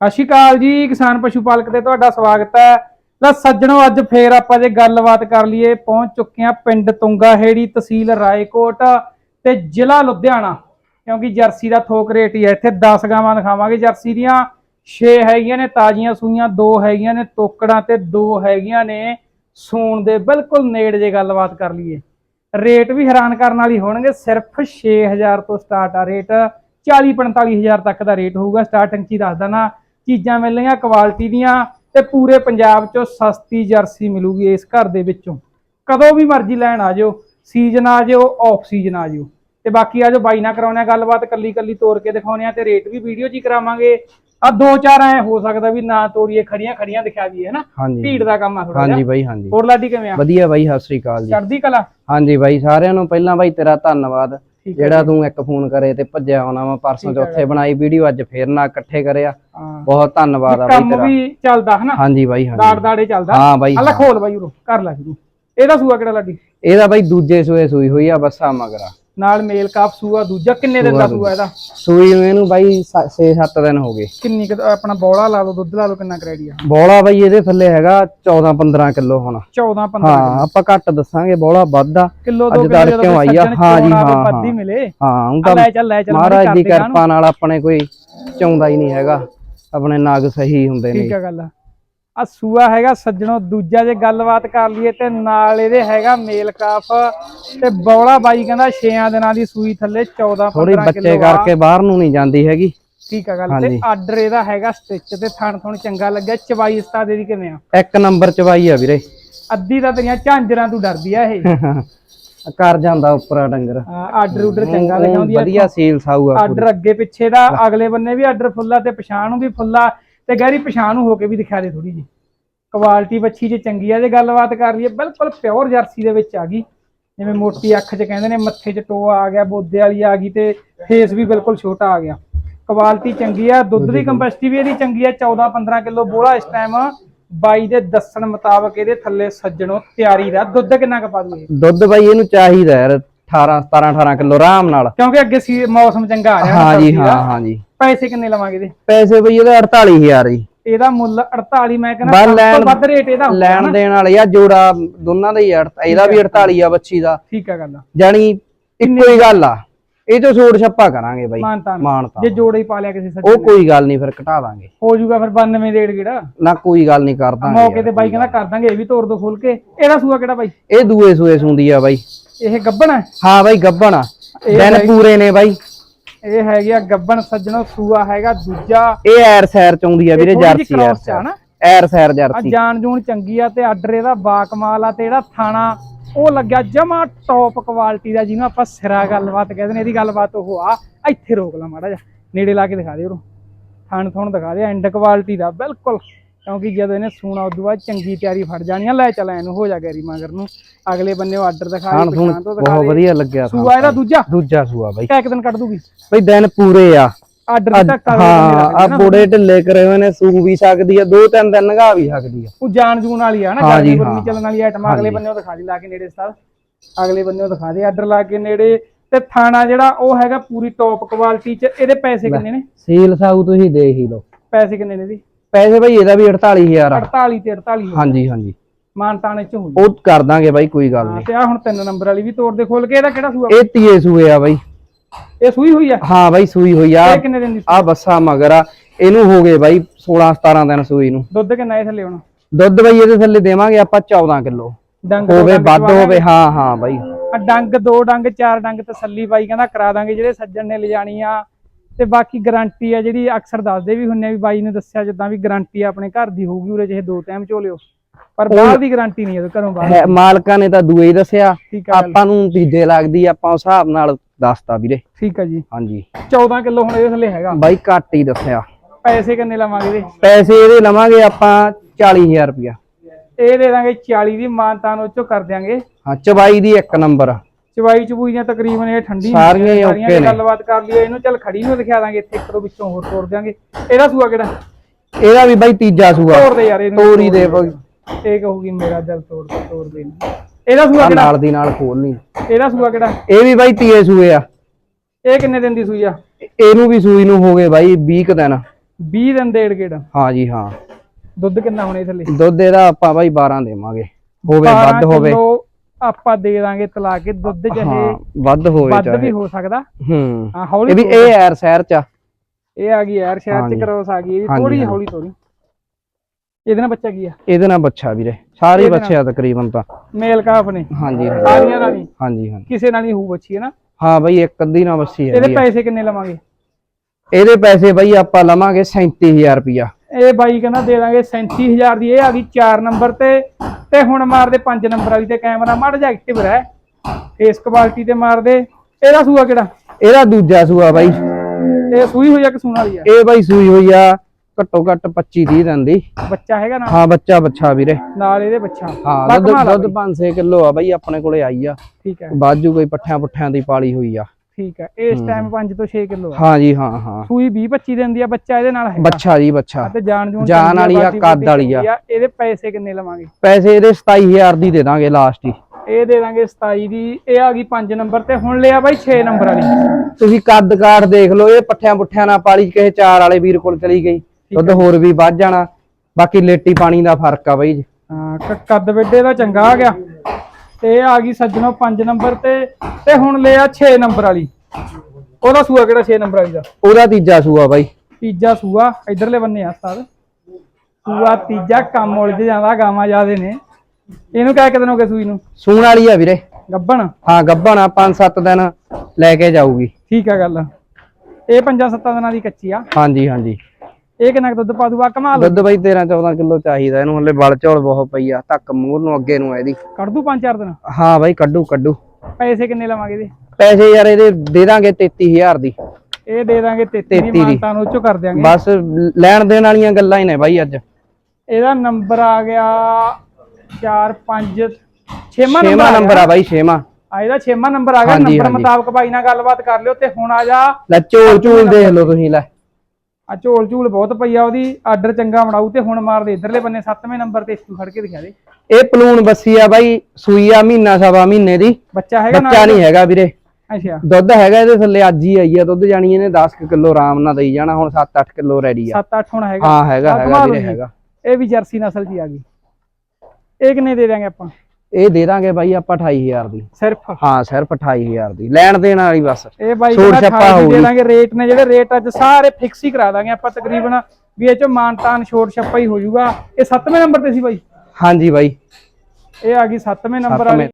ਸਤਿ ਸ਼੍ਰੀ ਅਕਾਲ ਜੀ, ਕਿਸਾਨ ਪਸ਼ੂ ਪਾਲਕ ਤੇ ਤੁਹਾਡਾ ਸਵਾਗਤ ਹੈ। ਲੈ ਸੱਜਣੋ, ਅੱਜ ਫੇਰ ਆਪਾਂ ਜੇ ਗੱਲਬਾਤ ਕਰ ਲਈਏ, ਪਹੁੰਚ ਚੁੱਕੇ ਹਾਂ ਪਿੰਡ ਤੁੰਗਾ ਤਹਿਸੀਲ ਰਾਏਕੋਟ ਤੇ ਜ਼ਿਲ੍ਹਾ ਲੁਧਿਆਣਾ, ਕਿਉਂਕਿ ਜਰਸੀ ਦਾ ਥੋਕ ਰੇਟ ਹੀ ਹੈ। ਇੱਥੇ 10 ਗਾਵਾਂ ਦਿਖਾਵਾਂਗੇ ਜਰਸੀ ਦੀਆਂ। 6 ਹੈਗੀਆਂ ਨੇ, ਤਾਜ਼ੀਆਂ ਸੂਈਆਂ 2 ਹੈਗੀਆਂ ਨੇ, ਤੋਕੜਾਂ ਤੇ 2 ਹੈਗੀਆਂ ਨੇ। ਸੂਣ ਦੇ ਬਿਲਕੁਲ ਨੇੜੇ ਜੇ ਗੱਲਬਾਤ ਕਰ ਲਈਏ, ਰੇਟ ਵੀ ਹੈਰਾਨ ਕਰਨ ਵਾਲੀ ਹੋਣਗੇ। ਸਿਰਫ 6000 ਤੋਂ ਸਟਾਰਟ ਆ ਰੇਟ 40 45000 ਤੱਕ ਦਾ ਰੇਟ ਹੋਊਗਾ। ਸਟਾਰਟਿੰਗ 'ਚ ਹੀ ਦੱਸ ਦਣਾ ਚੀਜ਼ਾਂ ਮਿਲਣਗੀਆਂ ਕੁਆਲਿਟੀ ਦੀਆਂ ਤੇ ਪੂਰੇ ਪੰਜਾਬ 'ਚੋਂ ਸਸਤੀ ਜਰਸੀ ਮਿਲੂਗੀ ਇਸ ਘਰ ਦੇ ਵਿੱਚੋਂ। ਕਦੋਂ ਵੀ ਮਰਜ਼ੀ ਲੈਣ ਆ ਜਾਓ ਸੀਜ਼ਨ ਆ ਜਾਓ ਆਫ ਸੀਜ਼ਨ ਆ ਜਾਓ। ਤੇ ਬਾਕੀ ਆ ਜੋ ਬਾਈ ਨਾਲ ਕਰਾਉਣੇ ਗੱਲਬਾਤ ਕੱਲੀ ਕੱਲੀ ਤੋੜ ਕੇ ਦਿਖਾਉਣੇ ਆ ਤੇ ਰੇਟ ਵੀ ਵੀਡੀਓ 'ਚ ਹੀ ਕਰਾਵਾਂਗੇ। ਆ ਦੋ ਚਾਰ ਐ ਹੋ ਸਕਦਾ ਵੀ ਨਾ ਤੋਰੀਏ ਖੜੀਆਂ ਖੜੀਆਂ ਦਿਖਾ ਦਈਏ ਹਨਾ? ਭੀੜ ਦਾ ਕੰਮ ਆ ਥੋੜਾ ਹਾਂਜੀ ਬਾਈ ਹਾਂਜੀ। ਹੋਰ ਲਾਡੀ ਕਿਵੇਂ ਆ? ਵਧੀਆ ਬਾਈ ਸਤਿ ਸ੍ਰੀ ਅਕਾਲ ਜੀ। ਚੜਦੀ ਕਲਾ? ਹਾਂਜੀ ਬਾਈ ਸਾਰਿਆਂ ਨੂੰ ਪਹਿਲਾਂ ਬਾਈ ਤੇਰਾ ਧੰਨਵਾਦ। ਜਿਹੜਾ ਤੂੰ ਇੱਕ ਫੋਨ ਕਰੇ ਤੇ ਭੱਜਿਆ ਆਉਣਾ ਵਾ ਪਰਸੋਂ ਚੌਥੇ ਬਣਾਈ ਵੀਡੀਓ ਅੱਜ ਫੇਰ ਨਾ ਇਕੱਠੇ ਕਰਿਆ। ਬਹੁਤ ਧੰਨਵਾਦ ਆ ਬਾਈ ਕੰਮ ਤੇਰਾ। ਵੀ ਚੱਲਦਾ ਹਨਾ? ਹਾਂਜੀ ਬਾਈ ਦਾੜ ਹਾਂਜੀ। ਦਾੜੇ ਚੱਲਦਾ। ਹਾਂ ਬਾਈ ਅੱਲਾ ਖੋਲ ਬਾਈ ਉਰੋ ਕਰ ਲੈ ਸ਼ੁਰੂ। ਇਹਦਾ ਸੂਆ ਕਿਹੜਾ ਲਾਡੀ ਇਹਦਾ ਬਾਈ ਦੂਜੇ ਸੂਏ ਸੂਈ ਹੋਈ ਆ ਬੱਸਾ ਮਗਰਾ ਨਾਲ ਮੇਲ ਕਾਪ ਸੂਆ ਦੂਜਾ ਕਿੰਨੇ ਦਿਨ ਦਾ ਸੂਆ ਇਹਦਾ? ਸੂਈ ਨੂੰ ਇਹਨੂੰ ਬਾਈ 6-7 ਦਿਨ ਹੋ ਗਏ। ਕਿੰਨੀ ਕੁ ਆਪਣਾ ਬੋਲਾ ਲਾ ਲਓ ਦੁੱਧ ਲਾ ਲਓ ਕਿੰਨਾ ਕਰੇਡੀਆ ਬੋਲਾ ਬਾਈ ਇਹਦੇ ਥੱਲੇ ਹੈਗਾ 14-15 ਕਿਲੋ ਹੁਣ। 14 15 ਹਾਂ ਆਪਾਂ ਘੱਟ ਦੱਸਾਂਗੇ ਬੋਲਾ ਵੱਧ ਆ। ਕਿਲੋ ਅੱਜ ਦੋ ਕਿਲੋ ਜਦੋਂ ਆਈ ਆ, ਹਾਂ ਜੀ, ਹਾਂ, ਪੱਦੀ। ਮਿਲੇ। ਹਾਂ ਆ ਤਾਂ ਲੈ ਚੱਲ ਲੈ ਚੱਲ ਮਹਾਰਾਜ ਦੀ। ਕਿਰਪਾ ਨਾਲ ਆਪਣੇ ਕੋਈ ਚਾਉਂਦਾ ਹੀ ਨਹੀਂ ਹੈਗਾ। ਆਪਣੇ ਨਾਗ ਸਹੀ ਹੁੰਦੇ ਨੇ। ਠੀਕ ਹੈ ਗੱਲ ਆ। ਸੂਆ ਹੈਗਾ ਸੱਜਣੋ ਦੂਜਾ ਜੇ ਗੱਲਬਾਤ ਕਰ ਲਈਏ ਤੇ ਨਾਲ ਇਹਦੇ ਹੈਗਾ ਮੇਲ ਕਾਫ ਤੇ ਬੌਲਾ ਬਾਈ ਕਹਿੰਦਾ 6 ਦਿਨਾਂ ਦੀ ਸੂਈ ਥੱਲੇ 14 ਥੋੜੀ 15 ਬੱਚੇ ਕਿਲੋ ਕਰਕੇ ਬਾਹਰ ਨੂੰ ਨਹੀਂ ਜਾਂਦੀ ਹੈਗੀ। ਠੀਕ ਹੈ ਗੱਲ ਤੇ। ਆਰਡਰ ਇਹਦਾ ਹੈਗਾ ਸਟਿਚ ਤੇ ਥਣ ਥਣ ਚੰਗਾ ਲੱਗਿਆ ਚਵਾਈ ਉਸਤਾਦ ਦੀ ਕਿਵੇਂ ਆ? ਇੱਕ ਨੰਬਰ ਚਵਾਈ ਆ ਵੀਰੇ। ਅੱਧੀ ਤਾਂ ਤੇਰੀਆਂ ਝਾਂਜਰਾਂ ਤੂੰ ਡਰਦੀ ਆ ਇਹ। ਕਰ ਜਾਂਦਾ ਉੱਪਰ ਡੰਗਰ। ਆਰਡਰ ਉਡਰ ਚੰਗਾ ਊਂ ਲਿਖਾਉਂਦੀ ਆ ਵਧੀਆ ਸੀਲ ਸਾਊ ਆ ਆਰਡਰ ਅੱਗੇ ਪਿੱਛੇ ਦਾ ਅਗਲੇ ਬੰਨੇ ਵੀ ਆਰਡਰ ਫੁੱਲਾ ਤੇ ਪਛਾਣ ਨੂੰ ਵੀ ਫੁੱਲਾ। ਤੇ ਗਹਿਰੀ ਪਛਾਣ ਨੂੰ ਹੋ ਕੇ ਵੀ ਦਿਖਾ ਦੇ ਥੋੜੀ ਜੀ ਕੁਆਲਿਟੀ ਬੱਚੀ ਜੇ ਚੰਗੀ ਆ ਜੇ ਗੱਲਬਾਤ ਕਰ ਲਈਏ ਬਿਲਕੁਲ ਪਿਓਰ ਜਰਸੀ ਦੇ ਵਿੱਚ ਆ ਗਈ। ਜਿਵੇਂ ਮੋਟੀ ਅੱਖ 'ਚ ਕਹਿੰਦੇ ਨੇ ਮੱਥੇ 'ਚ ਟੋਆ ਆ ਗਿਆ ਬੋਦੇ ਵਾਲੀ ਆ ਗਈ ਤੇ ਫੇਸ ਵੀ ਬਿਲਕੁਲ ਛੋਟਾ ਆ ਗਿਆ। ਕੁਆਲਿਟੀ ਚੰਗੀ ਆ ਦੁੱਧ ਦੀ ਕੰਪੈਸਿਟੀ ਵੀ ਇਹਦੀ ਚੰਗੀ ਆ 14 15 ਕਿਲੋ ਬੋਲਾ ਇਸ ਟਾਈਮ ਬਾਈ ਦੇ ਦੱਸਣ ਮੁਤਾਬਕ ਇਹਦੇ ਥੱਲੇ ਸੱਜਣੋ ਤਿਆਰੀ ਦਾ। ਦੁੱਧ ਕਿੰਨਾ ਕੁ ਪਾ ਦੂ ਇਹ ਦੁੱਧ ਬਾਈ ਇਹਨੂੰ ਚਾਹੀਦਾ ਯਾਰ 18 17 18 ਕਿਲੋ ਆਰਾਮ ਨਾਲ। ਕਿਉਂਕਿ ਅੱਗੇ ਸੀ ਮੌਸਮ ਚੰਗਾ ਆ ਰਿਹਾ ਹਾਂ ਜੀ। ਹਾਂ ਹਾਂ ਜੀ। ਪੈਸੇ ਕਿੰਨੇ ਲਵਾਂਗੇ ਇਹਦੇ? ਪੈਸੇ ਬਈ ਇਹਦਾ 48000 ਜੀ। ਇਹਦਾ ਮੁੱਲ 48 ਮੈਂ ਕਹਿੰਦਾ ਬਸ ਸਭ ਤੋਂ ਲੈਣ- ਵੱਧ ਰੇਟ ਇਹਦਾ ਹੁੰਦਾ ਲੈਣ ਨਾ। ਦੇਣ ਵਾਲੇ ਆ ਜੋੜਾ ਦੋਨਾਂ ਦਾ ਹੀ ਆ, ਇਹਦਾ ਵੀ 48 ਆ। ਬੱਚੀ ਦਾ। ਠੀਕ ਆ ਗੱਲ ਜਾਣੀ ਇੱਕੋ ਹੀ ਗੱਲ ਆ। ਇਹ ਤੋਂ ਛੋੜ ਛੱਪਾ ਕਰਾਂਗੇ ਬਾਈ। ਮਾਨਤਾ ਮਾਨਤਾ ਜੇ ਜੋੜੇ ਹੀ ਪਾ ਲਿਆ ਕਿਸੇ ਸੱਜਣ ਉਹ ਕੋਈ ਗੱਲ ਨਹੀਂ ਫਿਰ ਘਟਾ ਦਾਂਗੇ। ਹੋ ਜਾਊਗਾ ਫਿਰ 92 ਡੇਢ ਕਿਹੜਾ ਨਾ ਕੋਈ ਗੱਲ ਨਹੀਂ ਕਰ ਦਾਂਗੇ ਮੌਕੇ ਤੇ ਬਾਈ ਕਹਿੰਦਾ ਕਰ ਦਾਂਗੇ ਇਹ ਵੀ ਤੋੜ ਦੋ ਖੋਲ ਕੇ। ਇਹਦਾ ਸੂਆ ਕਿਹੜਾ ਬਾਈ? ਇਹ ਦੂਏ ਸੂਏ ਸੁੰਦੀ ਆ ਬਾਈ। ਇਹ ਗੱਬਣ ਹੈ ਹਾਂ ਬਾਈ ਗੱਬਣ ਆ। ਇਹ ਦਿਨ ਬਾਈ- ਪੂਰੇ ਨੇ ਬਾਈ। ਇਹ ਹੈਗੀ ਆ ਗੱਬਣ ਸੱਜਣੋ ਸੂਆ ਹੈਗਾ ਦੂਜਾ। ਇਹ ਐਰ ਸੈਰ ਚ ਆਉਂਦੀ ਆ ਵੀਰੇ ਜਰਸੀ ਐਰ। ਐਰ ਸੈਰ। ਆ ਜਰਸੀ। ਜਾਨ ਜੂਨ ਚੰਗੀ ਆ ਤੇ ਆਰਡਰ ਇਹਦਾ ਬਾਕਮਾਲ ਆ ਤੇ ਜਿਹੜਾ ਥਾਣਾ ਉਹ ਲੱਗਿਆ ਜਮਾ ਟੌਪ ਕੁਆਲਿਟੀ ਦਾ ਜਿਹਨੂੰ ਆਪਾਂ ਸਿਰਾ ਗੱਲਬਾਤ ਕਹਿੰਦੇ ਨੇ ਇਹਦੀ ਗੱਲਬਾਤ ਉਹ ਆ। ਇੱਥੇ ਰੋਕ ਲਾ ਮਾੜਾ ਜਿਹਾ ਨੇੜੇ ਲਾ ਕੇ ਦਿਖਾ ਦੇ ਉਹਨੂੰ। ਥਣ ਥਣ ਦਿਖਾ ਦੇ ਐਂਡ ਕੁਆਲਿਟੀ ਦਾ ਬਿਲਕੁਲ। ਕਿਉਂਕਿ ਜਦੋਂ ਇਹਨੇ ਸੂਣਾ ਉਦੋਂ ਬਾਅਦ ਚੰਗੀ ਤਿਆਰੀ ਫੜ ਜਾਣੀ ਆ ਲੈ ਚੱਲ ਇਹਨੂੰ ਹੋ ਜਾ ਗੈਰੀ ਮਗਰ ਨੂੰ। ਅਗਲੇ ਬੰਨੇ ਆਰਡਰ ਦਿਖਾ ਖਾਣ ਦੇ ਸੁਣ ਪਛਾਣ ਤੋਂ ਦਿਖਾ ਬਹੁਤ ਵਧੀਆ ਲੱਗਿਆ। ਸੂਆ ਇਹਦਾ ਦੂਜਾ? ਦੂਜਾ ਸੂਆ ਬਾਈ। ਇੱਕ ਦਿਨ ਕੱਢ ਦੂਗੀ। ਬਈ ਦਿਨ ਪੂਰੇ ਆ। ਆਰਡਰ ਅੱਜ- ਧੱਕਾ ਹਾਂ ਆ ਬੋੜੇ ਢਿੱਲੇ ਕਰੇ ਹੋਏ ਨੇ ਸੂ ਵੀ ਸਕਦੀ ਆ ਦੋ ਤਿੰਨ ਦਿਨ ਲੰਘਾ ਵੀ ਸਕਦੀ ਆ। ਉਹ ਜਾਣ ਜੂਣ ਵਾਲੀ ਆ ਨਾ ਜੀ, ਗਰਮੀ ਗੁਰਮੀ। ਚੱਲਣ ਵਾਲੀ ਆਈਟਮ ਅਗਲੇ ਬੰਨੇ ਉਹ ਦਿਖਾ ਦੀ ਲਾ ਕੇ ਨੇੜੇ ਸਰ ਅਗਲੇ ਬੰਨੇ ਉਹ ਦਿਖਾ ਦੇ ਆਰਡਰ ਲਾ ਕੇ ਨੇੜੇ। ਤੇ ਥਾਣਾ ਜਿਹੜਾ ਉਹ ਹੈਗਾ ਪੂਰੀ ਟੌਪ ਕੁਆਲਿਟੀ ਚ ਇਹਦੇ ਪੈਸੇ ਕਿੰਨੇ ਨੇ? ਸੀਲ ਸਾਊ ਤੁਸੀਂ ਦੇਖ ਹੀ ਲਓ। ਪੈਸੇ ਕਿੰਨੇ ਨੇ ਦੀ ਪੈਸੇ ਬਈ ਇਹਦਾ ਵੀ 48000 ਆ। 48 ਤੇ 48 ਹਾਂਜੀ ਹਾਂਜੀ। ਮਾਨਤਾਣੇ ਚ ਹੋ ਜੂ ਉਹ ਕਰ ਦਾਂਗੇ ਬਾਈ ਕੋਈ ਗੱਲ ਹਾਂ ਨਹੀਂ। ਤੇ ਆ ਹੁਣ ਤਿੰਨ ਨੰਬਰ ਵਾਲੀ ਵੀ ਤੋੜ ਦੇ ਖੋਲ ਕੇ ਇਹਦਾ ਕਿਹੜਾ ਸੂਆ? ਇਹ ਤੀਏ ਸੂਏ ਆ ਬਾਈ। ਇਹ ਸੂਈ ਹੋਈ ਆ? ਹਾਂ ਬਾਈ ਸੂਈ ਹੋਈ ਆ। ਇਹ ਕਿੰਨੇ ਦਿਨ ਦੀ ਆ ਬੱਸਾ ਮਗਰ ਆ। ਇਹਨੂੰ ਹੋ ਗਏ ਬਾਈ 16 17 ਦਿਨ ਸੂਈ ਨੂੰ। ਦੁੱਧ ਕਿੰਨਾ ਇਹ ਥੱਲੇ ਹੁਣ? ਦੁੱਧ ਬਾਈ ਇਹਦੇ ਥੱਲੇ ਦੇਵਾਂਗੇ ਆਪਾਂ 14 ਕਿਲੋ। ਡੰਗ ਹੋਵੇ ਵੱਧ ਹੋਵੇ ਹਾਂ ਹਾਂ ਬਾਈ। ਆ ਡੰਗ ਦੋ ਡੰਗ ਚਾਰ ਡੰਗ ਤਸੱਲੀ ਬਾਈ ਕਹਿੰਦਾ ਕਰਾ ਦਾਂਗੇ ਜਿਹੜੇ ਸੱਜਣ ਨੇ ਲਿਜਾਣੀ ਆ। ਤੇ ਬਾਕੀ ਗਾਰੰਟੀ ਆ ਜਿਹੜੀ ਅਕਸਰ ਦੱਸਦੇ ਵੀ ਹੁੰਨੇ ਵੀ ਬਾਈ ਨੇ ਦੱਸਿਆ ਜਿੱਦਾਂ ਵੀ ਗਾਰੰਟੀ ਆਪਣੇ ਘਰ ਦੀ ਹੋਊਗੀ ਉਰੇ ਜਿਹੇ ਦੋ ਟਾਈਮ ਝੋਲਿਓ। ਪਰ ਬਾਹਰ ਦੀ ਗਾਰੰਟੀ ਨਹੀਂ ਹੈ ਘਰੋਂ ਬਾਹਰ ਮਾਲਕਾਂ ਨੇ ਤਾਂ ਦੂਏ ਹੀ ਦੱਸਿਆ। ਆਪਾਂ ਨੂੰ ਤੀਜੇ ਲੱਗਦੀ ਆਪਾਂ ਉਸ ਹਿਸਾਬ ਨਾਲ ਦੱਸਤਾ ਵੀਰੇ। ਠੀਕ ਆ ਜੀ। ਹਾਂਜੀ। 14 ਕਿਲੋ ਹੁਣ ਇਹਦੇ ਥੱਲੇ ਹੈਗਾ। ਬਾਈ ਘੱਟ ਹੀ ਦੱਸਿਆ। ਪੈਸੇ ਕਿੰਨੇ ਲਵਾਂਗੇ ਇਹਦੇ? ਪੈਸੇ ਇਹਦੇ ਲਵਾਂਗੇ ਆਪਾਂ 40000 ਰੁਪਇਆ। ਇਹ ਦੇ ਦਾਂਗੇ 40 ਦੀ ਮਾਨਤਾਨ ਉਹ ਚੋਂ ਕਰ ਦਿਆਂਗੇ। ਹਾਂ ਚਵਾਈ ਦੀ ਇੱਕ ਨੰਬਰ। ਚਵਾਈ ਚਬੂਈਆਂ ਤਕਰੀਬਨ ਇਹ ਠੰਡੀ ਸਾਰੀਆਂ ਹੀ ਦੀ ਨੇ। ਗੱਲਬਾਤ ਕਰ ਲਈਏ ਇਹਨੂੰ ਚੱਲ ਖੜੀ ਨੂੰ ਦਿਖਾ ਦਾਂਗੇ ਇੱਥੇ ਇੱਕ ਦੋ ਵਿੱਚੋਂ ਹੋਰ ਤੋੜ ਦਿਆਂਗੇ। ਇਹਦਾ ਸੂਆ ਕਿਹੜਾ? ਇਹਦਾ ਵੀ ਬਾਈ ਤੀਜਾ ਸੂਆ। ਤੋੜ ਦੇ ਯਾਰ ਇਹਨੂੰ ਤੋਰੀ ਦੇ ਬਾਈ। ਇਹ ਕਹੂਗੀ ਮੇਰਾ ਦਿਲ ਤੋੜ ਦੇ ਤੋੜ ਦੇ। ਇਹਦਾ ਸੂਆ ਕਿਹੜਾ? ਨਾਲ ਦੀ ਨਾਲ ਖੋਲਣੀ ਇਹਦਾ ਸੂਆ ਕਿਹੜਾ? ਇਹ ਵੀ ਬਾਈ ਤੀਏ ਸੂਏ ਆ। ਇਹ ਕਿੰਨੇ ਦਿਨ ਦੀ ਸੂਈ ਆ? ਇਹਨੂੰ ਵੀ ਸੂਈ ਨੂੰ ਹੋ ਗਏ ਬਾਈ 20 ਕੁ ਦਿਨ। 20 ਦਿਨ ਡੇਢ ਗੇੜ। ਹਾਂ ਜੀ ਹਾਂ। ਦੁੱਧ ਕਿੰਨਾ ਹੋਣੇ ਥੱਲੇ? ਦੁੱਧ ਇਹਦਾ ਆਪਾਂ ਬਾਈ 12 ਦੇਵਾਂਗੇ। ਹੋਵੇ 12 ਵੱਧ ਹੋਵੇ। ਆਪਾਂ ਦੇ ਦਾਂਗੇ ਤਲਾ ਕੇ ਦੁੱਧ ਹਾਂ ਚਾਹੇ ਵੱਧ ਹੋਵੇ ਵੱਧ ਵੀ ਹੋ ਸਕਦਾ। ਹੂੰ। ਹਾਂ ਹੌਲੀ ਇਹ ਵੀ ਇਹ ਐਰ ਸ਼ਹਿਰ ਚ। ਇਹ ਆ ਗਈ ਯਾਰ ਸ਼ਹਿਰ। ਚ ਕਰੋਸ ਆ ਗਈ ਇਹ ਥੋੜੀ। ਹੌਲੀ ਥੋੜੀ ਇਹਦੇ ਨਾਲ ਬੱਚਾ ਕੀ ਆ? ਇਹਦੇ ਨਾਲ ਬੱਚਾ ਵੀਰੇ ਸਾਰੇ ਹੀ ਇਹਦੇ ਨਾਲ? ਬੱਚੇ ਆ ਤਕਰੀਬਨ ਤਾਂ। ਮੇਲ ਕਾਫ ਨੇ। ਹਾਂਜੀ ਹਾਂ। ਸਾਰੀਆਂ ਨਾਲ ਨਹੀਂ ਹਾਂਜੀ ਹਾਂ ਕਿਸੇ ਨਾਲ ਨਹੀਂ ਹੋਊ ਬੱਚੀ ਹੈ ਨਾ? ਹਾਂ ਬਾਈ ਇੱਕ ਅੱਧੀ ਨਾ ਬੱਸੀ ਇਹਦੇ ਹੈਗੀ ਆ। ਪੈਸੇ ਕਿੰਨੇ ਲਵਾਂਗੇ? ਇਹਦੇ ਪੈਸੇ ਬਾਈ ਆਪਾਂ ਲਵਾਂਗੇ 37000 ਰੁਪਿਆ ਇਹ ਬਾਈ ਕਹਿੰਦਾ ਦੇ ਦਾਂਗੇ 37000 ਦੀ ਇਹ ਆ ਗਈ 4 ਨੰਬਰ ਤੇ। ਤੇ ਹੁਣ ਮਾਰਦੇ 5 ਨੰਬਰ ਵਾਲੀ ਤੇ ਕੈਮਰਾ ਮਾੜਾ ਜਿਹਾ ਐਕਟਿਵ ਰਹਿ। ਫੇਸ ਕੁਆਲਿਟੀ ਤੇ ਮਾਰਦੇ। ਇਹਦਾ ਸੂਆ ਕਿਹੜਾ? ਇਹਦਾ ਦੂਜਾ ਸੂਆ ਬਾਈ। ਇਹ ਸੂਈ ਹੋਈ ਆ ਕਿ ਸੂਣ ਵਾਲੀ ਆ? ਇਹ ਬਾਈ ਸੂਈ ਹੋਈ ਆ ਘੱਟੋ ਘੱਟ 25 30 ਦਿਨ ਦੀ। ਬੱਚਾ ਹੈਗਾ ਨਾ ਹਾਂ ਬੱਚਾ ਬੱਚਾ ਵੀਰੇ। ਨਾਲ ਇਹਦੇ ਬੱਚਾ। ਹਾਂ ਦੁੱਧ 5-6 ਕਿਲੋ ਆ ਬਾਈ ਆਪਣੇ ਕੋਲੇ ਆਈ ਆ। ਠੀਕ ਹੈ। ਬਾਜੂ ਕੋਈ ਪੱਠਿਆਂ ਪੁੱਠਿਆਂ ਦੀ ਪਾਲੀ ਹੋਈ ਆ। ਠੀਕ ਹੈ ਇਸ ਟਾਈਮ 5 ਤੋਂ 6 ਕਿਲੋ ਹਾਂ ਜੀ ਹਾਂ ਹਾਂ। ਸੂਈ 20 25 ਦਿਨ ਦੀ ਆ ਬੱਚਾ ਇਹਦੇ ਨਾਲ ਹੈਗਾ। ਬੱਚਾ ਜੀ ਬੱਚਾ। ਤੇ ਜਾਨ ਜੂਨ ਜਾਨ ਵਾਲੀ ਆ, ਕੱਦ ਵਾਲੀ ਆ। ਇਹਦੇ ਪੈਸੇ ਕਿੰਨੇ ਲਵਾਂਗੇ? ਪੈਸੇ ਇਹਦੇ 27000 ਦੀ ਦੇ ਦਾਂਗੇ ਲਾਸਟ ਹੀ। ਇਹ ਦੇ ਦਾਂਗੇ 27 ਦੀ ਇਹ ਆ ਗਈ 5 ਨੰਬਰ ਤੇ ਹੁਣ ਲਿਆ ਬਾਈ 6 ਨੰਬਰ ਵਾਲੀ। ਤੁਸੀਂ ਕੱਦ ਕਾਠ ਦੇਖ ਲਓ ਇਹ ਪੱਠਿਆਂ ਪੁੱਠਿਆਂ ਨਾਲ ਪਾਲੀ ਕਿਸੇ ਚਾਰ ਵਾਲੇ ਵੀਰ ਕੋਲ ਚਲੀ ਗਈ। ਦੁੱਧ ਹੋਰ ਵੀ ਵੱਧ ਜਾਣਾ। ਬਾਕੀ ਲੇਟੀ ਪਾਣੀ ਦਾ ਫ਼ਰਕ ਆ ਬਾਈ ਜੀ। ਹਾਂ ਕੱਦ ਵੱਡੇ ਦਾ ਚੰਗਾ ਆ ਗਿਆ। ਤੇ ਇਹ ਆ ਗਈ ਸੱਜਣੋ 5 ਨੰਬਰ ਤੇ ਤੇ ਹੁਣ ਲਿਆ 6 ਨੰਬਰ ਵਾਲੀ। ਉਹਦਾ ਸੂਆ ਕਿਹੜਾ 6 ਨੰਬਰ ਵਾਲੀ ਦਾ? ਉਹਦਾ ਤੀਜਾ ਸੂਆ ਬਾਈ। ਤੀਜਾ ਸੂਆ ਇਧਰਲੇ ਬੰਨੇ ਆ ਉਸਤਾਦ। ਸੂਆ ਤੀਜਾ ਕੰਮ ਉਲਝ ਜਾਂਦਾ ਗਾਵਾਂ ਜਿਆਦੇ ਨੇ। ਇਹਨੂੰ ਕਹਿ ਕਿਦਨ ਹੋ ਗਏ ਸੂਈ ਨੂੰ? ਸੂਣ ਵਾਲੀ ਆ ਵੀਰੇ। ਗੱਬਣ? ਹਾਂ ਗੱਭਣ ਆ 5-7 ਦਿਨ ਲੈ ਕੇ ਜਾਊਗੀ। ਠੀਕ ਆ ਗੱਲ। ਇਹ ਪੰਜਾਂ ਸੱਤਾਂ ਦਿਨਾਂ ਦੀ ਕੱਚੀ ਆ। ਹਾਂਜੀ ਹਾਂਜੀ। ਇਹ ਕਿੰਨਾ ਕੁ ਦੁੱਧ ਪਾ ਦੂਗਾ? ਕਮਾਲ ਦੁੱਧ ਬਾਈ 13-14 ਕਿਲੋ ਚਾਹੀਦਾ ਇਹਨੂੰ ਹਲੇ ਬਲ ਚੌਲ ਬਹੁਤ ਪਈ ਆ। ਧੱਕ ਮੂੰਹ ਨੂੰ ਅੱਗੇ ਨੂੰ ਆ ਇਹਦੀ। ਕੱਢ ਦੂ ਪੰਜ ਚਾਰ ਦਿਨ? ਹਾਂ ਬਾਈ ਕੱਢੂ ਕੱਢੂ। ਪੈਸੇ ਕਿੰਨੇ ਲਵਾਂਗੇ ਇਹਦੇ? ਪੈਸੇ ਯਾਰ ਇਹਦੇ ਦੇ ਦਾਂਗੇ 33000 ਦੀ। ਇਹ ਦੇ ਦਾਂਗੇ 33 ਦੀ 33 ਦੀ। ਮਾਨਤਾਂ ਨੂੰ ਉੱਚੋਂ ਕਰ ਦਿਆਂਗੇ। ਬਸ ਲੈਣ ਦੇਣ ਵਾਲੀਆਂ ਗੱਲਾਂ ਹੀ ਨੇ ਬਾਈ ਅੱਜ। ਇਹਦਾ ਨੰਬਰ ਆ ਗਿਆ 4 5 ਛੇਵਾਂ ਨੰਬਰ ਛੇਵਾਂ ਨੰਬਰ ਆ ਬਾਈ ਛੇਵਾਂ। ਆ ਇਹਦਾ ਛੇਵਾਂ ਨੰਬਰ ਆ ਗਿਆ। ਨੰਬਰ। ਮੁਤਾਬਕ ਬਾਈ ਨਾਲ ਗੱਲਬਾਤ ਕਰ ਲਿਓ ਤੇ ਹੁਣ ਆ ਜਾ ਲੈ ਝੋਲ ਝੂਲ ਦੇਖ ਲਓ ਤੁਸੀਂ ਲੈ। ਆ ਝੋਲ ਝੂਲ ਬਹੁਤ ਪਈ ਆ ਉਹਦੀ ਆਰਡਰ ਚੰਗਾ ਬਣਾਉ ਤੇ ਹੁਣ ਮਾਰ ਦੇ ਇਧਰਲੇ ਬੰਨੇ 7ਵੇਂ ਨੰਬਰ ਤੇ ਇਸੂ ਖੜ ਕੇ ਦਿਖਾ ਦੇ। ਇਹ ਪਲੂਣ ਬੱਸੀ ਆ ਬਾਈ ਸੂਈ ਆ ਮਹੀਨਾ ਸਵਾ ਮਹੀਨੇ ਦੀ। ਬੱਚਾ ਹੈਗਾ ਬੱਚਾ ਨਹੀਂ ਹੈਗਾ ਵੀਰੇ। ਅੱਛਾ। ਦੁੱਧ ਹੈਗਾ ਇਹਦੇ ਥੱਲੇ ਅੱਜ ਹੀ ਆਈ ਆ ਦੁੱਧ ਜਾਣੀ ਇਹਨੇ 10 ਕਿਲੋ ਆਰਾਮ ਨਾਲ ਦੇਈ ਜਾਣਾ ਹੁਣ 7-8 ਕਿਲੋ ਰੈਡੀ ਆ। 7-8 ਹੁਣ ਹੈਗਾ। ਹਾਂ ਹੈਗਾ ਹੈਗਾ ਵੀਰੇ। ਹੈਗਾ। ਇਹ ਵੀ ਜਰਸੀ ਨਸਲ ਦੀ ਆ ਗਈ। ਇਹ ਕਿੰਨੇ ਦੇ ਦਾਂਗੇ ਆਪਾਂ? ਇਹ ਦੇ ਦਾਂਗੇ ਬਾਈ ਆਪਾਂ 28000 ਦੀ। ਸਿਰਫ? ਹਾਂ ਸਿਰਫ 28000 ਦੀ। ਲੈਣ ਦੇਣ ਵਾਲੀ ਬਸ। ਇਹ ਬਾਈ ਛੋੜ ਛੱਪਾ 28 ਦੀ ਦਾਂਗੇ ਰੇਟ ਨੇ ਜਿਹੜੇ ਰੇਟ ਅੱਜ ਸਾਰੇ ਫਿਕਸ ਹੀ ਕਰਾ ਦਾਂਗੇ ਆਪਾਂ ਤਕਰੀਬਨ। ਵੀ ਇਹ ਚ ਮਾਨਤਾਨ ਛੋਟ ਛੱਪਾ ਹੀ ਹੋ ਜਾਊਗਾ ਇਹ 7ਵੇਂ ਨੰਬਰ ਤੇ ਸੀ ਬਾਈ? ਹਾਂਜੀ ਬਾਈ। ਇਹ ਆ ਗਈ 7ਵੇਂ ਨੰਬਰ। ਵਾਲੀ।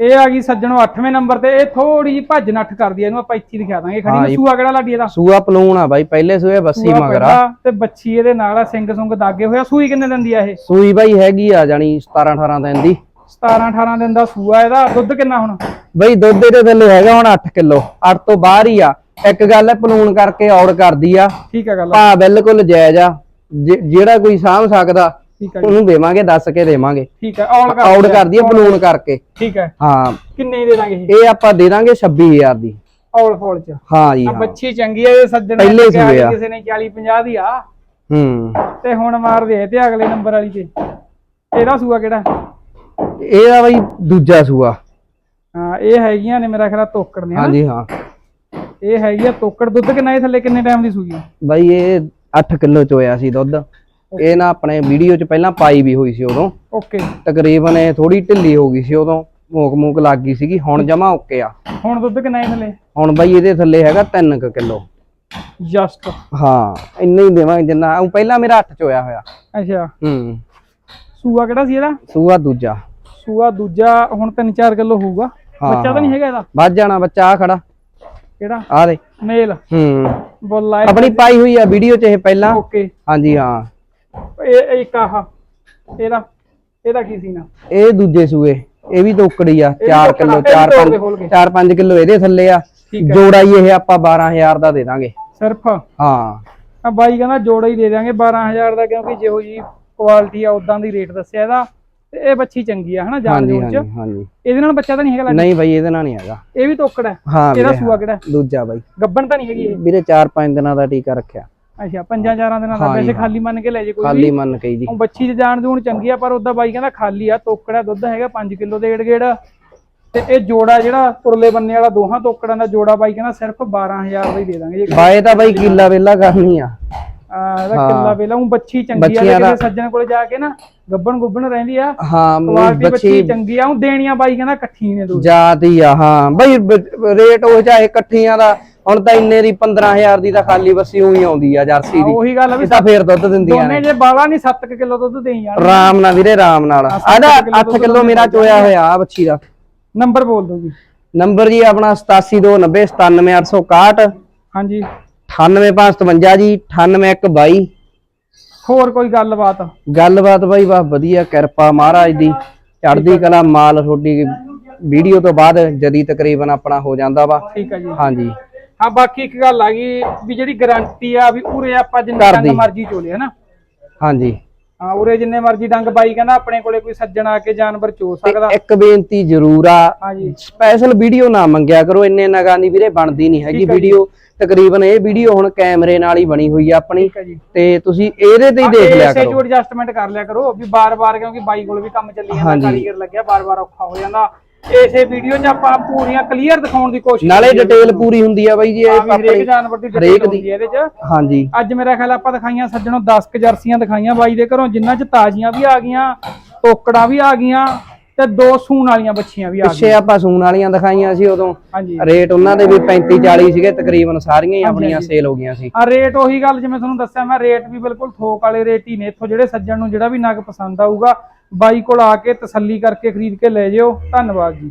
ਇਹ ਆ ਗਈ ਸੱਜਣੋ 8ਵੇਂ ਨੰਬਰ ਤੇ। ਇਹ ਥੋੜੀ ਜਿਹੀ ਭੱਜ ਨੱਠ ਕਰਦੀ ਇਹਨੂੰ ਆਪਾਂ ਇੱਥੇ ਦਿਖਾ ਦਾਂਗੇ। ਖੜੀ। ਸੂਆ ਕਿਹੜਾ ਲਾਡੀ ਇਹਦਾ? ਸੂਆ ਪਲੂਣ ਆ ਬਾਈ ਪਹਿਲੇ ਸੂਏ ਬੱਸੀ ਮਗਰਾ ਤੇ ਬੱਚੀ ਇਹਦੇ ਨਾਲ ਆ ਸਿੰਘ ਸੁੰਗ ਦਾਗੇ ਹੋਇਆ ਸੂਈ ਕਿੰਨੇ ਦਿਨ ਦੀ ਆ ਇਹ? ਸੂਈ ਬਾਈ ਹੈਗੀ ਆ ਜਾਣੀ 17 18 ਦਿਨ ਦੀ। 17 18 ਦਿਨ ਦਾ ਸੂਆ ਇਹਦਾ ਦੁੱਧ ਕਿੰਨਾ ਹੁਣ? ਬਈ ਦੁੱਧ ਇਹਦੇ ਥੱਲੇ ਹੈਗਾ ਹੁਣ 8 ਕਿਲੋ 8 ਤੋਂ ਬਾਹਰ ਹੀ ਆ। ਇੱਕ ਗੱਲ ਹੈ ਪਲੂਣ ਕਰਕੇ ਔੜ ਕਰਦੀ ਆ। ਠੀਕ ਆ ਗੱਲ ਹਾਂ ਬਿਲਕੁਲ ਜਾਇਜ਼ ਆ। ਜੇ- ਜਿਹੜਾ ਕੋਈ ਸਾਂਭ ਸਕਦਾ ਠੀਕ ਆ ਜੀ, ਉਹਨੂੰ ਦੇਵਾਂਗੇ ਦੱਸ ਕੇ ਦੇਵਾਂਗੇ। ਠੀਕ ਆ ਔਲ ਕਰ ਔੜ ਕਰਦੀ ਆ ਪਲੂਣ ਕਰਕੇ। ਠੀਕ ਹੈ ਹਾਂ। ਕਿੰਨੇ ਦੀ ਦੇ ਦਾਂਗੇ ਇਹ ਇਹ ਆਪਾਂ ਦੇ ਦਾਂਗੇ 26000 ਦੀ। ਔਲ ਫੋਲ ਚ। ਹਾਂ ਜੀ ਆ ਹਾਂ। ਬੱਚੀ ਚੰਗੀ ਆ ਇਹ ਸੱਜਣ ਨੇ ਪਹਿਲੇ ਕਿਹਾ ਆ। ਕਿਸੇ ਨੇ 40 50 ਦੀ ਆ। ਹੂੰ। ਤੇ ਹੁਣ ਮਾਰਦੇ ਤੇ ਅਗਲੇ ਨੰਬਰ ਵਾਲੀ ਤੇ। ਇਹਦਾ ਸੂਆ ਕਿਹੜਾ? ਇਹਦਾ ਬਾਈ ਦੂਜਾ ਸੂਆ। ਹਾਂ ਇਹ ਹੈਗੀਆਂ ਨੇ ਮੇਰਾ ਖਿਆਲ ਤੋਕੜ ਨੇ? ਹਾਂਜੀ ਹਾਂ। ਇਹ ਹੈਗੀ ਆ ਤੋਕੜ। ਦੁੱਧ ਕਿੰਨਾ ਇਹ ਥੱਲੇ ਕਿੰਨੇ ਟਾਈਮ ਦੀ ਸੂਈ ਆ? ਬਾਈ ਇਹ 8 ਕਿਲੋ ਚੋਇਆ ਸੀ ਦੁੱਧ। ਇਹ ਨਾ ਆਪਣੇ ਵੀਡੀਓ 'ਚ ਪਹਿਲਾਂ ਪਾਈ ਵੀ ਹੋਈ ਸੀ ਉਦੋਂ। ਓਕੇ ਤਕਰੀਬਨ ਇਹ ਥੋੜੀ ਢਿੱਲੀ ਹੋ ਗਈ ਸੀ ਉਦੋਂ। ਮੋਕ ਮੂਕ ਲੱਗ ਗਈ ਸੀਗੀ ਹੁਣ ਜਮਾ ਓਕੇ ਆ। ਹੁਣ ਦੁੱਧ ਕਿੰਨਾ ਇਹ ਥੱਲੇ? ਹੁਣ ਬਾਈ ਇਹਦੇ ਥੱਲੇ ਹੈਗਾ 3 ਕਿਲੋ। ਜਸਟ ਹਾਂ ਇੰਨਾ ਹੀ ਦੇਵਾਂਗੇ ਜਿੰਨਾ ਪਹਿਲਾਂ ਮੇਰਾ 8 ਚੋਇਆ ਹੋਇਆ। ਅੱਛਾ। ਹੂੰ। ਸੂਆ ਕਿਹੜਾ ਸੀ ਇਹਦਾ? ਸੂਆ ਦੂਜਾ। ਸੂਆ ਦੂਜਾ ਹੁਣ 3-4 ਕਿਲੋ ਹੋਊਗਾ। ਬੱਚਾ ਤਾਂ ਨਹੀਂ ਹੈਗਾ ਇਹਦਾ? ਵੱਧ ਜਾਣਾ ਬੱਚਾ ਆ ਖੜਾ। ਕਿਹੜਾ? ਆ ਦੇ ਮੇਲ ਹੂੰ। ਬੋਲਾ ਆਪਣੀ ਪਾਈ ਹੋਈ ਆ ਵੀਡੀਓ 'ਚ ਇਹ ਪਹਿਲਾਂ। ਓਕੇ। ਹਾਂਜੀ ਹਾਂ। ਇਹ ਇੱਕ ਆਹ। ਇਹਦਾ ਇਹਦਾ ਕੀ ਸੀ ਨਾ ਇਹ ਦੂਜੇ ਸੂਏ। ਇਹ ਵੀ ਤੋਕੜੀ ਆ ਵੀ 4 ਤੋਕੜ ਕਿਲੋ ਆ, ਇਹ ਵੀ 4 ਤੋੜ 5 ਦੇ ਖੋਲ ਕੇ। 4 5 ਕਿਲੋ ਇਹਦੇ ਥੱਲੇ ਆ। ਜੋੜਾ ਹੀ ਇਹ ਆਪਾਂ 12000 ਦਾ ਦੇ ਦਾਂਗੇ। ਸਿਰਫ? ਹਾਂ। ਆ ਬਾਈ ਕਹਿੰਦਾ ਜੋੜਾ ਹੀ ਦੇ ਦਿਆਂਗੇ 12000 ਦਾ ਕਿਉਂਕਿ ਜਿਹੋ ਜੀ ਕੁਆਲਿਟੀ ਆ ਉਦਾਂ ਦੀ ਰੇਟ ਦੱਸਿਆ ਇਹਦਾ। ਇਹ ਬੱਚੀ ਚੰਗੀ ਆ ਹਨਾ ਜਾਨ ਜੂਨ ਚ? ਹਾਂਜੀ ਇਹਦੇ ਨਾਲ ਬੱਚਾ ਤਾਂ ਨਹੀਂ ਹੈਗਾ ਨਹੀਂ ਬਾਈ ਇਹਦੇ ਨਾਲ ਨਹੀਂ ਹੈਗਾ। ਇਹ ਵੀ ਤੋਕੜ ਹੈ। ਹਾਂ ਇਹਦਾ ਸੂਆ ਕਿਹੜਾ ਦੂਜਾ ਬਾਈ। ਗੱਬਣ ਤਾਂ ਨਹੀਂ ਹੈਗੀ ਇਹ? ਵੀਰੇ 4-5 ਦਿਨਾਂ ਦਾ ਟੀਕਾ ਰੱਖਿਆ। ਅੱਛਾ ਪੰਜਾਂ ਚਾਰਾਂ ਦਿਨਾਂ ਦਾ ਵੈਸੇ ਖਾਲੀ ਮੰਨ ਕੇ ਲੈ ਜੇ ਕੋਈ ਖਾਲੀ ਮੰਨ ਕੇ ਜੀ। ਉਹ ਬੱਚੀ ਚ ਜਾਨ ਜੂਨ ਚੰਗੀ ਆ ਪਰ ਉਹਦਾ ਬਾਈ ਕਹਿੰਦਾ ਖਾਲੀ ਆ ਤੋਕੜਾ ਦੁੱਧ ਹੈਗਾ 5 ਕਿਲੋ ਦੇ ਏੜ ਗੇੜ ਤੇ ਇਹ ਜੋੜਾ ਜਿਹੜਾ ਤੁਰਲੇ ਬੰਨੇ ਵਾਲਾ ਦੋਹਾਂ ਤੋਕੜਾਂ ਦਾ ਜੋੜਾ ਬਾਈ ਕਹਿੰਦਾ ਸਿਰਫ 12000 ਦਾ ਹੀ ਦੇ ਦਾਂਗੇ ਜੇ ਬਾਏ ਤਾਂ ਬਾਈ ਕੀਲਾ ਵੇਲਾ ਕਰਨੀ ਆ। ਆ ਇਹਦਾ ਹਾਂ। ਕਿੱਲਾ ਵੇਲਾ ਉਹ ਬੱਚੀ ਚੰਗੀ ਆ ਜੇ ਬੱਚੀਆਂ ਦਾ- ਕਿਸੇ ਸੱਜਣ ਕੋਲ ਜਾ ਕੇ ਨਾ ਗੱਬਣ ਗੁੱਬਣ ਰਹਿੰਦੀ ਆ। ਹਾਂ ਕੁਆਲਿਟੀ ਬੱਚੀ ਬੱਚੀ ਚੰਗੀ ਆ ਉਹ ਦੇਣੀਆਂ ਬਾਈ ਕਹਿੰਦਾ ਇਕੱਠੀ ਨੇ ਦੋ। ਜਾਤੀ ਆ ਹਾਂ। ਬਈ ਰੇਟ ਉਹ ਚਾਹੇ ਇਕੱਠੀਆਂ ਦਾ ਹੁਣ ਤਾਂ ਇੰਨੇ ਦੀ 15000 ਦੀ ਤਾਂ ਖਾਲੀ ਬੱਸੀ ਉਹੀ ਆਉਂਦੀ ਆ ਜਰਸੀ ਦੀ। ਉਹੀ ਗੱਲ ਆ ਵੀ ਇਹ ਤਾਂ ਫੇਰ ਦੁੱਧ ਦਿੰਦੀਆਂ ਦੋਨੇ ਨੇ। ਜੇ ਬਾਲਾ ਨਹੀਂ 7 ਕਿਲੋ ਦੁੱਧ ਦੇਈ ਜਾਣ ਰਾਮ ਨਾਲ ਵੀਰੇ ਰਾਮ ਨਾਲ। ਸੱਤ ਆਦਾ ਕਿੱਲੋ 8 ਕਿਲੋ ਮੇਰਾ ਚੋਇਆ ਹੋਇਆ ਆ ਬੱਚੀ ਦਾ। ਨੰਬਰ ਬੋਲ ਦਿਓ ਜੀ। ਨੰਬਰ ਜੀ ਆਪਣਾ 8729 97861 ਹਾਂਜੀ। 98557 ਜੀ 98122 ਹੋਰ ਕੋਈ ਗੱਲਬਾਤ? ਗੱਲਬਾਤ ਬਾਈ ਬਾ ਵਧੀਆ ਕਿਰਪਾ ਮਹਾਰਾਜ ਦੀ। ਚੜ੍ਹਦੀ ਕਲਾ ਮਾਲ ਤੁਹਾਡੀ ਵੀਡੀਓ ਤੋਂ ਬਾਅਦ ਜਦੀ ਤਕਰੀਬਨ ਆਪਣਾ ਹੋ ਜਾਂਦਾ ਵਾ। ਠੀਕ ਆ ਜੀ। ਹਾਂਜੀ। ਹਾਂ ਬਾਕੀ ਇੱਕ ਗੱਲ ਆ ਗਈ ਵੀ ਜਿਹੜੀ ਗਾਰੰਟੀ ਆ ਵੀ ਉਰੇ ਆਪਾਂ ਜਿੰਨੇ। ਮਰਜ਼ੀ ਚੋਲੇ ਹਨਾ? ਹਾਂਜੀ। ਹਾਂ ਉਰੇ ਜਿੰਨੇ ਮਰਜ਼ੀ ਡੰਗ ਬਾਈ ਕਹਿੰਦਾ ਆਪਣੇ ਕੋਲੇ ਕੋਈ ਸੱਜਣ ਆ ਕੇ ਜਾਨਵਰ ਚੋ ਸਕਦਾ। ਇੱਕ ਬੇਨਤੀ ਜ਼ਰੂਰ ਆ ਸਪੈਸ਼ਲ ਵੀਡੀਓ ਨਾ ਮੰਗਿਆ ਕਰੋ ਇੰਨੇ ਨਗਾਂ ਦੀ ਵੀਰੇ ਬਣਦੀ ਨਹੀਂ ਹੈਗੀ। ਵੀਡੀਓ ਤਕਰੀਬਨ ਇਹ ਵੀਡੀਓ ਹੁਣ ਕੈਮਰੇ ਨਾਲ ਹੀ ਬਣੀ ਹੋਈ ਆ ਆਪਣੀ। ਤੇ ਤੁਸੀਂ ਇਹਦੇ ਤੇ ਹੀ ਦੇਖ ਲਿਆ ਕਰੋ। ਐਡਜਸਟਮੈਂਟ ਕਰ ਲਿਆ ਕਰੋ ਵੀ ਬਾਰ-ਬਾਰ ਕਿਉਂਕਿ ਬਾਈ ਕੋਲ ਵੀ ਕੰਮ ਚੱਲੀ ਜਾਂਦਾ। ਕਾਰੀਗਰ ਲੱਗਿਆ ਬਾਰ-ਬਾਰ ਔਖਾ ਹੋ ਜਾਂਦਾ। ਇਸੇ ਵੀਡੀਓ 'ਚ ਆਪਾਂ ਪੂਰੀਆਂ ਕਲੀਅਰ ਦਿਖਾਉਣ ਦੀ ਕੋਸ਼ਿਸ਼ ਨਾਲੇ। ਡਿਟੇਲ ਪੂਰੀ ਹੁੰਦੀ ਆ ਬਾਈ ਜੀ ਇਹ ਹਰੇਕ ਜਾਨਵਰ ਦੀ ਡਿਟੇਲ। ਹੁੰਦੀ ਹੈ ਇਹਦੇ 'ਚ ਹਾਂਜੀ ਅੱਜ ਮੇਰਾ ਖਿਆਲ ਆਪਾਂ ਦਿਖਾਈਆਂ ਸੱਜਣੋਂ 10 ਕ ਜਰਸੀਆਂ ਦਿਖਾਈਆਂ ਬਾਈ ਦੇ ਘਰੋਂ ਜਿਨ੍ਹਾਂ 'ਚ ਤਾਜ਼ੀਆਂ ਵੀ ਆ ਗਈਆਂ ਟੋਕੜਾਂ ਵੀ ਆ ਗਈਆਂ ਤੇ ਦੋ ਸੂਣ ਵਾਲੀਆਂ ਬੱਚੀਆਂ ਵੀ ਆ ਪਿੱਛੇ ਗਈਆਂ ਆਪਾਂ ਸੂਣ ਵਾਲੀਆਂ ਦਿਖਾਈਆਂ ਸੀ ਉਦੋਂ ਹਾਂਜੀ ਰੇਟ ਉਹਨਾਂ ਦੇ ਵੀ 35 40 ਸੀਗੇ ਤਕਰੀਬਨ ਸਾਰੀਆਂ ਹੀ ਆਪਣੀਆਂ। ਸੇਲ ਹੋ ਗਈਆਂ ਸੀ ਆ ਰੇਟ ਉਹੀ ਗੱਲ ਜਿਵੇਂ ਤੁਹਾਨੂੰ ਦੱਸਿਆ ਮੈਂ ਰੇਟ ਵੀ ਬਿਲਕੁਲ ਥੋਕ ਵਾਲੇ ਰੇਟ ਹੀ ਨੇ ਇੱਥੋਂ ਜਿਹੜੇ ਸੱਜਣ ਨੂੰ ਜਿਹੜਾ ਵੀ ਨਗ ਪਸੰਦ ਆਊਗਾ ਬਾਈ ਕੋਲ ਆ ਕੇ ਤਸੱਲੀ ਕਰਕੇ ਖਰੀਦ ਕੇ ਲੈ ਜਿਓ। ਧੰਨਵਾਦ ਜੀ।